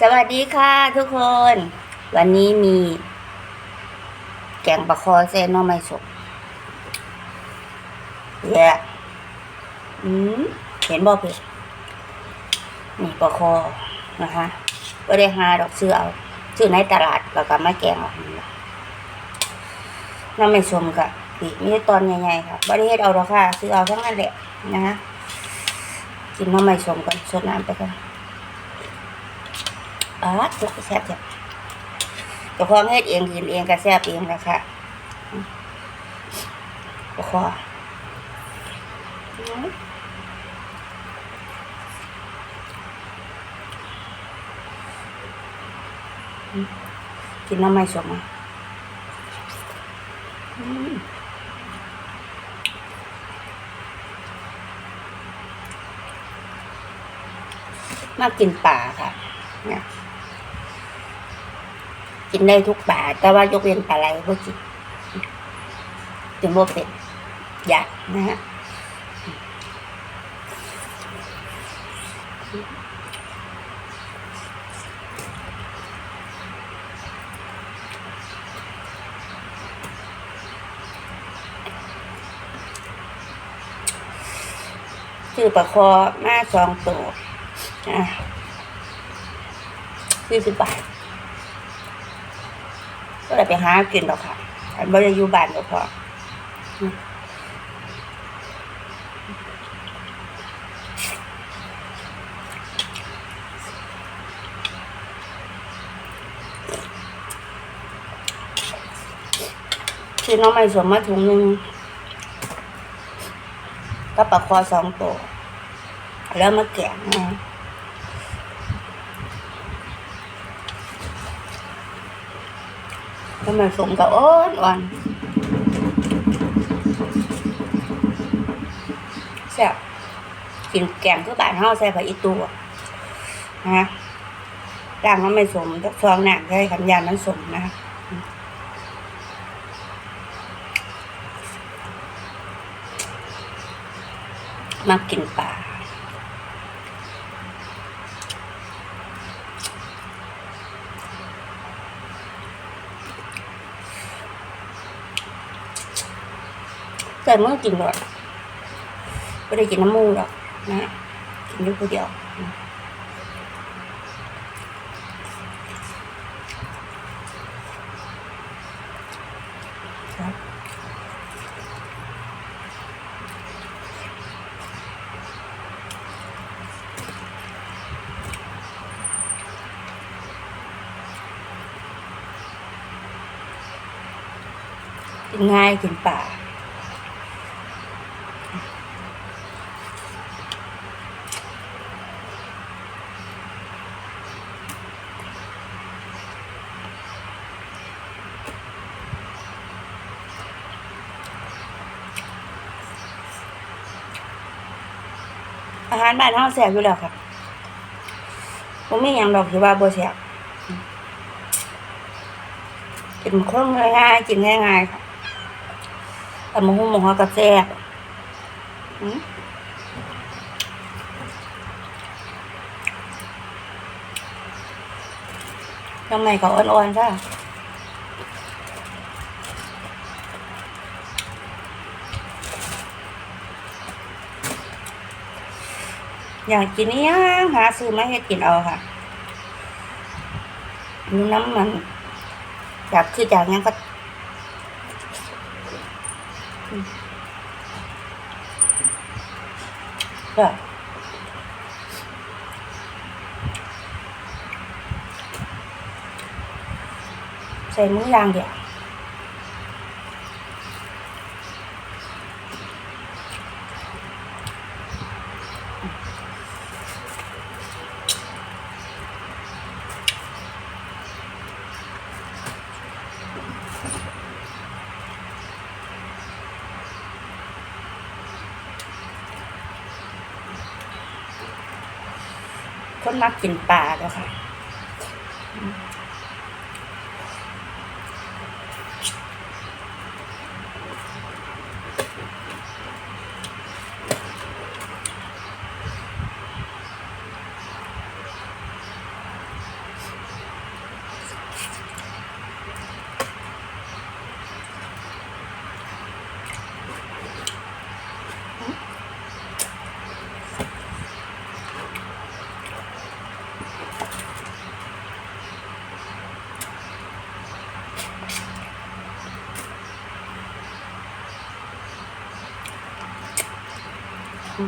สวัสดีค่ะทุกคน วันนี้มี แกงปลาคอเส้นน้อไม่สุกแย่อืมเห็นบ่เพื่อนี่ปลาคอนะคะก็ได้หาดอกซื้อเอาซื้อในตลาดแล้วก็มาแกงออกนี่ล่ะหน้อไม่สมกะปีกมีแต่ตอนใหญ่ๆค่ะบ่ได้เฮ็ดเอาหรอกค่ะซื้อเอาทั้งนั้นแหละนะคะกินน้อไม่สมกันสดน้ำไปกัน อ๋อตัวแซ่บจ้ะเจ้าขอเฮ็ดเองกินเองก็แซ่บเองแหละค่ะปคอกินน้ำไม่สมอะอืมมากินป่าค่ะเนี่ย กินได้ทุกป่าแต่ว่ายกเว้นปลาไหลบ่กินถึงบ่เป็นอยากนะฮะซื้อปลาคอมาสองตัวอะสี่สิบบาท ก็เลยไปหากินหรอกค่ะอันบ่ได้อยู่บ้านก็พออืมคือน้องไม่สวมมาถุงหนึ่งก็ปลาคอสองตัว แล้วมาแกะนะ ทำไมสมกับอ้อนอ่อนแซ่บกินแกงคือบานเฮาใส่ผักอีตัวนะด่างมันไม่สมทักซองหนักใช่คำยานมันสมนะมากินปลา แต่เมื่อกินหรอกไม่ได้กินน้ำมูกหรอกนะกินอยู่คนเดียวกินง่ายกินป่า อาหารบ้านเฮาแซ่บอยู่แล้วค่ะผมไม่ยังดอกที่ว่าบ่แซ่บกินคนง่ายๆกินง่ายๆค่ะแต่หมูหมูฮอกับแซ่บอืมทำไมเขาอ่อนๆซะ อยากกินนี่ยังหาซื้อมาให้กินเอาค่ะดูน้ำมันอยากคือจากนั้นก็ก็ใส่มือยางเดียว คนมักกินปลาแล้วค่ะ แซ่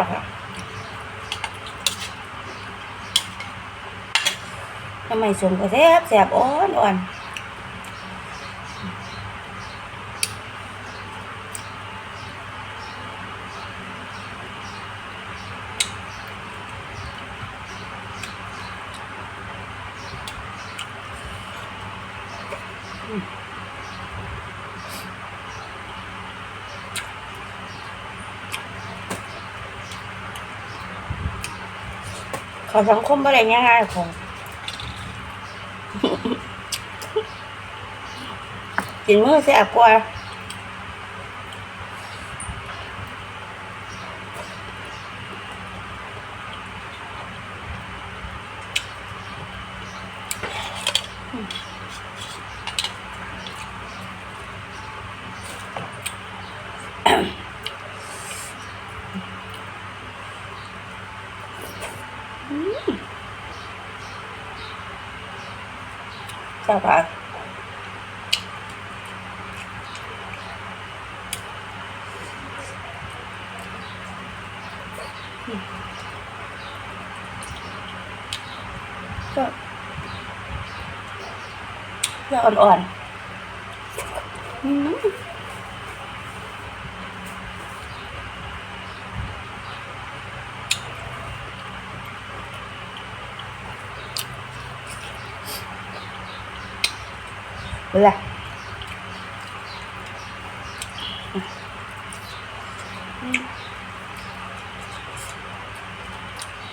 บค่ะทำไมสมก็แซ่บแซ่บอ่อนอ่อน ขอสังคมอะไรง่ายๆของกินมือแซ่บกว่าแซ่บค่ะก็ก็อ่อนๆ อืมเวลา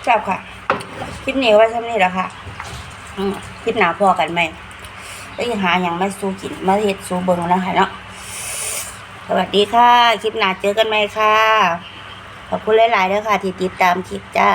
แซ่บค่ะ คลิปนี้ไว้ท่านี้แหล้วค่ะอืมคลิปหนาพอกันไหมไปหาอย่างมาสู้กิน มาเห็ดสู้เบิงนะคะเนาะสวัสดีค่ะ คลิปหนาเจอกันไหมค่ะ ขอบคุณหลายๆเด้อค่ะ ที่ติดตามคลิปจ้า